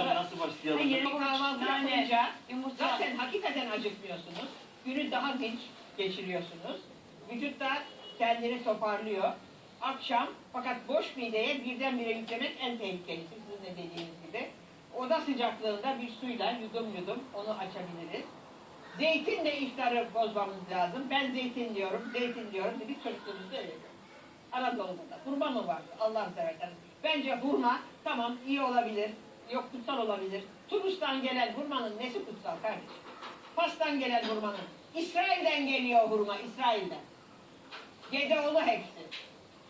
Hocam nasıl başlayalım? Hayır, kahvaltı yapınca yumurta. zaten hakikaten acıkmıyorsunuz. Günü daha dinç geçiriyorsunuz. Vücut da kendini toparlıyor. Akşam fakat boş mideye birdenbire yüklemek en tehlikelisi sizin de dediğiniz gibi. Oda sıcaklığında bir suyla yudum yudum onu açabiliriz. Zeytinle iftarı bozmamız lazım. Ben zeytin diyorum, zeytin diyorum. Biz çocukluğumuzda öyle diyoruz. Anadolu'da da. Hurma mı var? Allah seversen. Bence hurma tamam iyi olabilir. Yok kutsal olabilir. Tunus'tan gelen hurmanın nesi kutsal kardeşim? Fas'tan gelen hurmanın. İsrail'den geliyor hurma, İsrail'den. Gedeoğlu hepsi.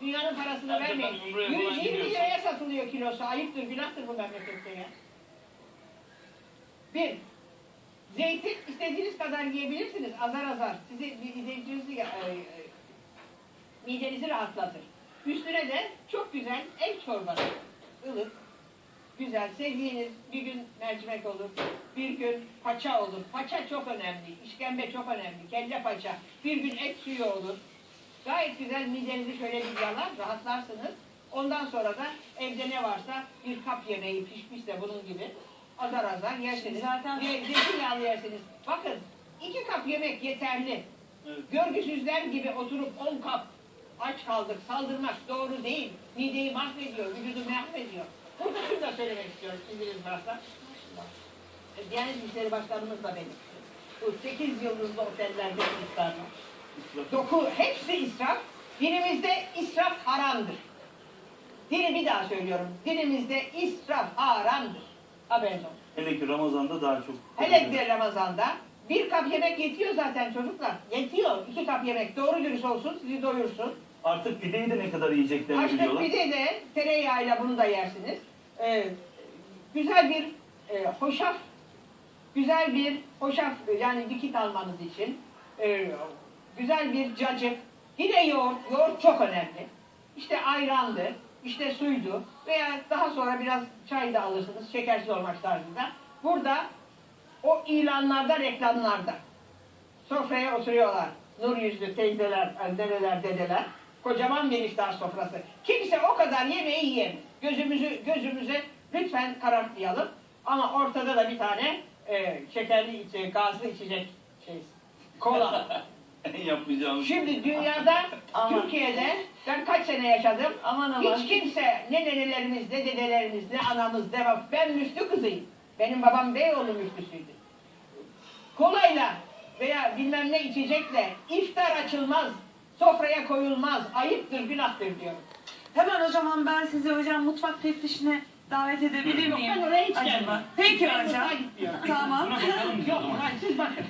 Dünyanın parasını Hadi vermeyin. ben Umre'ye falan 120 gidiyorsam. liraya satılıyor kilosu. Ayıptır, günahtır bu memlekette ya. Bir, zeytin istediğiniz kadar yiyebilirsiniz. Azar azar. Sizi izleyicinizi e, e, midenizi rahatlatır. Üstüne de çok güzel ev çorbası. ılık, güzel. Sevdiğiniz bir gün mercimek olur, bir gün paça olur. Paça çok önemli, işkembe çok önemli, kelle paça. Bir gün et suyu olur. Gayet güzel midenizi şöyle bir yalar, rahatlarsınız. Ondan sonra da evde ne varsa bir kap yemeği pişmişse bunun gibi azar azar yersiniz. Zaten- zeytinyağlı yersiniz. Bakın iki kap yemek yeterli. Evet. Görgüsüzler gibi oturup on kap aç kaldık, saldırmak doğru değil. Mideyi mahvediyor, vücudu mahvediyor. Da söylemek istiyorum, izniniz varsa. E, Diyanet İşleri Başkanımız da benim. Bu 8 yıldızlı otellerde iftarlar. Doku, hepsi israf. Dinimizde israf haramdır. Dini bir daha söylüyorum. Dinimizde israf haramdır. Haberiniz olsun. Hele ki Ramazan'da daha çok. Hele bir Ramazan'da bir kap yemek yetiyor zaten çocuklar. Yetiyor. İki kap yemek doğru dürüst olsun sizi doyursun. Artık pideyi de ne kadar yiyeceklerini biliyorlar. pide de tereyağıyla bunu da yersiniz. Ee, güzel bir e, hoşaf, güzel bir hoşaf yani dikit almanız için e, güzel bir cacık, yine yoğurt, yoğurt çok önemli. İşte ayrandı, işte suydu veya daha sonra biraz çay da alırsınız şekersiz olmak tarzında. Burada o ilanlarda, reklamlarda sofraya oturuyorlar. Nur yüzlü teyzeler, neneler, dedeler. Kocaman bir iftar sofrası. Kimse o kadar yemeği yiyemez. Gözümüzü, gözümüze lütfen karartmayalım. Ama ortada da bir tane e, şekerli, içe, gazlı içecek şey, kola. Yapmayacağımız. Şimdi dünyada, Aman. Türkiye'de ben kaç sene yaşadım. Aman aman. Hiç kimse ne nenelerimiz, ne dedelerimiz, ne anamız, ne bab- Ben müftü kızıyım. Benim babam Beyoğlu müftüsüydü. Kolayla veya bilmem ne içecekle iftar açılmaz, sofraya koyulmaz, ayıptır, günahtır diyorum. Hemen o zaman ben sizi hocam mutfak teftişine davet edebilir Yok miyim? ben oraya hiç Acaba? gelmem. Peki Ben hocam. mutfağa gitmiyorum. Tamam. Yok hayır siz bakın.